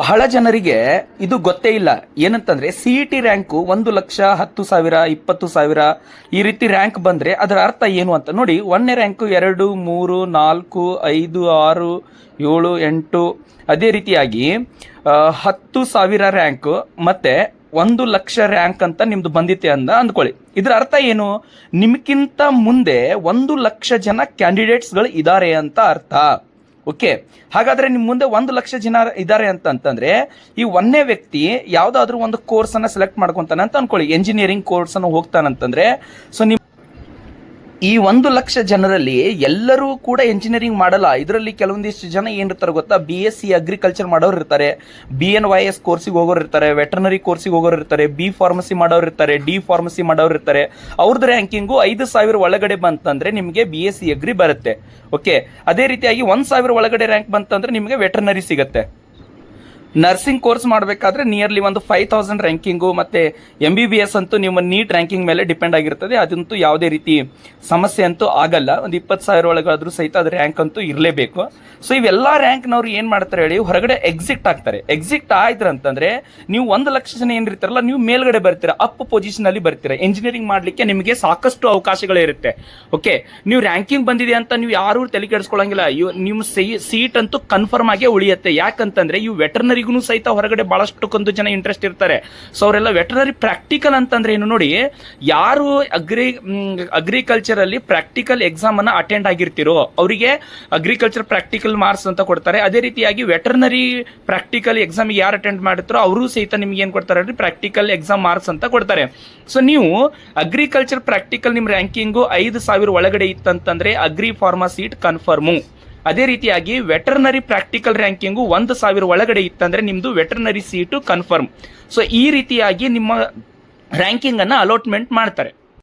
ಬಹಳ ಜನರಿಗೆ ಇದು ಗೊತ್ತೇ ಇಲ್ಲ. ಏನಂತಂದ್ರೆ ಸಿ ಇ ರ್ಯಾಂಕು ಒಂದು ಲಕ್ಷ ಹತ್ತು ಸಾವಿರ, ಇಪ್ಪತ್ತು ಸಾವಿರ ಈ ರೀತಿ ರ್ಯಾಂಕ್ ಬಂದ್ರೆ ಅದರ ಅರ್ಥ ಏನು ಅಂತ ನೋಡಿ. ಒಂದನೇ ರ್ಯಾಂಕು ಎರಡು, ಮೂರು, ನಾಲ್ಕು, ಐದು, ಆರು, ಏಳು, ಎಂಟು ಅದೇ ರೀತಿಯಾಗಿ ಹತ್ತು ಸಾವಿರ ರ್ಯಾಂಕ್ ಮತ್ತೆ ಒಂದು ಲಕ್ಷ ರ್ಯಾಂಕ್ ಅಂತ ನಿಮ್ದು ಬಂದಿತ್ತೆ ಅಂತ ಅಂದ್ಕೊಳ್ಳಿ. ಇದರ ಅರ್ಥ ಏನು? ನಿಮ್ಗಿಂತ ಮುಂದೆ ಒಂದು ಲಕ್ಷ ಜನ ಕ್ಯಾಂಡಿಡೇಟ್ಸ್ಗಳು ಇದ್ದಾರೆ ಅಂತ ಅರ್ಥ. ಓಕೆ. ಹಾಗಾದ್ರೆ ನಿಮ್ಮ ಮುಂದೆ ಒಂದು ಲಕ್ಷ ಜನ ಇದ್ದಾರೆ ಅಂತ ಅಂತಂದ್ರೆ, ಈ ಒಂದೇ ವ್ಯಕ್ತಿ ಯಾವ್ದಾದ್ರು ಒಂದು ಕೋರ್ಸ್ ಅನ್ನ ಸೆಲೆಕ್ಟ್ ಮಾಡ್ಕೊಂತಾನೆ ಅಂತ ಅನ್ಕೊಳ್ಳಿ. ಎಂಜಿನಿಯರಿಂಗ್ ಅನ್ನು ಹೋಗ್ತಾನಂತಂದ್ರೆ ಸೊ ನಿಮ್ ಈ ಒಂದು ಲಕ್ಷ ಜನರಲ್ಲಿ ಎಲ್ಲರೂ ಕೂಡ ಎಂಜಿನಿಯರಿಂಗ್ ಮಾಡಲ್ಲ. ಇದರಲ್ಲಿ ಕೆಲವೊಂದಿಷ್ಟು ಜನ ಏನಿರ್ತಾರೆ ಗೊತ್ತಾ? ಬಿ ಎಸ್ ಸಿ ಅಗ್ರಿಕಲ್ಚರ್ ಮಾಡೋರು ಇರ್ತಾರೆ. ಬಿ ಎನ್ ವೈ ಎಸ್ ಕೋರ್ಸಿಗೆ ಹೋಗೋರು ಇರ್ತಾರೆ. ವೆಟರ್ನರಿ ಕೋರ್ಸಿಗೆ ಹೋಗೋರು ಇರ್ತಾರೆ. ಬಿ ಫಾರ್ಮಸಿ ಮಾಡೋರು ಇರ್ತಾರೆ. ಡಿ ಫಾರ್ಮಸಿ ಮಾಡೋರು ಇರ್ತಾರೆ. ಅವ್ರದ್ದು ರ್ಯಾಂಕಿಂಗು ಐದು ಸಾವಿರ ಒಳಗಡೆ ಬಂತಂದ್ರೆ ನಿಮಗೆ ಬಿ ಎಸ್ ಸಿ ಅಗ್ರಿ ಬರುತ್ತೆ. ಓಕೆ ಅದೇ ರೀತಿಯಾಗಿ ಒಂದ್ ಸಾವಿರ ಒಳಗಡೆ ರ್ಯಾಂಕ್ ಬಂತಂದ್ರೆ ನಿಮಗೆ ವೆಟರ್ನರಿ ಸಿಗುತ್ತೆ. ನರ್ಸಿಂಗ್ ಕೋರ್ಸ್ ಮಾಡಬೇಕಾದ್ರೆ ನಿಯರ್ಲಿ ಒಂದು ಫೈವ್ ತೌಸಂಡ್ ರ್ಯಾಂಕಿಂಗು ಮತ್ತೆ ಎಂ ಬಿ ಬಿ ಎಸ್ ಅಂತೂ ನಿಮ್ಮ ನೀಟ್ ರ್ಯಾಂಕಿಂಗ್ ಮೇಲೆ ಡಿಪೆಂಡ್ ಆಗಿರ್ತದೆ. ಅದಂತೂ ಯಾವುದೇ ರೀತಿ ಸಮಸ್ಯೆ ಅಂತೂ ಆಗಲ್ಲ. ಒಂದು ಇಪ್ಪತ್ತು ಸಾವಿರ ಒಳಗಾದರೂ ಸಹಿತ ಅದು ರ್ಯಾಂಕ್ ಅಂತೂ ಇರಲೇಬೇಕು. ಸೊ ಇವೆಲ್ಲ ರ್ಯಾಂಕ್ನವ್ರು ಏನು ಮಾಡ್ತಾರೆ ಹೇಳಿ, ಹೊರಗಡೆ ಎಕ್ಸಿಟ್ ಆಗ್ತಾರೆ. ಎಕ್ಸಿಟ್ ಆಯ್ತು ಅಂತಂದ್ರೆ ನೀವು ಒಂದು ಲಕ್ಷ ಜನ ಏನಿರ್ತಾರಲ್ಲ ನೀವು ಮೇಲ್ಗಡೆ ಬರ್ತೀರಾ ಅಪ್ ಪೊಸಿಷನ್ ಅಲ್ಲಿ ಬರ್ತೀರಾ. ಇಂಜಿನಿಯರಿಂಗ್ ಮಾಡಲಿಕ್ಕೆ ನಿಮಗೆ ಸಾಕಷ್ಟು ಅವಕಾಶಗಳಿರುತ್ತೆ ಓಕೆ ನೀವು ರ್ಯಾಂಕಿಂಗ್ ಬಂದಿದೆ ಅಂತ ನೀವು ಯಾರು ತಲೆ ಕೆಡಿಸ್ಕೊಳ್ಳಂಗಿಲ್ಲ ನಿಮ್ಮ ಸೀಟ್ ಅಂತೂ ಕನ್ಫರ್ಮ್ ಆಗೇ ಉಳಿಯುತ್ತೆ. ಯಾಕಂತಂದ್ರೆ ಇವು ವೆಟರ್ನರಿಗೂ ಸಹಿತ ಹೊರಗಡೆ ಬಹಳಷ್ಟು ಕೊಂದು ಜನ ಇಂಟ್ರೆಸ್ಟ್ ಇರ್ತಾರೆ. ಸೊ ಅವರೆಲ್ಲ ವೆಟರ್ನರಿ ಪ್ರಾಕ್ಟಿಕಲ್ ಅಂತಂದ್ರೆ ಏನು ನೋಡಿ, ಯಾರು ಅಗ್ರಿ ಅಗ್ರಿಕಲ್ಚರ್ ಅಲ್ಲಿ ಪ್ರಾಕ್ಟಿಕಲ್ ಎಕ್ಸಾಮ್ ಅನ್ನ ಅಟೆಂಡ್ ಆಗಿರ್ತಿರೋ, ಅವರಿಗೆ ಅಗ್ರಿಕಲ್ಚರ್ ಪ್ರಾಕ್ಟಿಕಲ್ ಮಾರ್ಕ್ಸ್ ಅಂತ ಕೊಡ್ತಾರೆ. ಅದೇ ರೀತಿಯಾಗಿ ವೆಟರ್ನರಿ ಪ್ರಾಕ್ಟಿಕಲ್ ಎಕ್ಸಾಮ್ ಯಾರು ಅಟೆಂಡ್ ಮಾಡಿರ್ತಾರೋ ಅವರು ಸಹಿತ ನಿಮ್ಗೆ ಏನು ಕೊಡ್ತಾರೆ ಪ್ರಾಕ್ಟಿಕಲ್ ಎಕ್ಸಾಮ್ ಮಾರ್ಕ್ಸ್ ಅಂತ ಕೊಡ್ತಾರೆ. ಸೊ ನೀವು ಅಗ್ರಿಕಲ್ಚರ್ ಪ್ರಾಕ್ಟಿಕಲ್ ನಿಮ್ಮ ರ್ಯಾಂಕಿಂಗು ಐದು ಸಾವಿರ ಒಳಗಡೆ ಇತ್ತಂತಂದ್ರೆ ಅಗ್ರಿ ಫಾರ್ಮಾ ಸೀಟ್ ಕನ್ಫರ್ಮು ಅದೇ ರೀತಿಯಾಗಿ ವೆಟರ್ನರಿ ಪ್ರಾಕ್ಟಿಕಲ್ ರ್ಯಾಂಕಿಂಗು ಒಂದು ಸಾವಿರ ಒಳಗಡೆ ಇತ್ತಂದ್ರೆ ನಿಮ್ದು ವೆಟರ್ನರಿ ಸೀಟು ಕನ್ಫರ್ಮ್. ಸೊ ಈ ರೀತಿಯಾಗಿ ನಿಮ್ಮ ರ್ಯಾಂಕಿಂಗ್ ಅನ್ನ ಅಲಾಟ್ಮೆಂಟ್ ಮಾಡ್ತಾರೆ.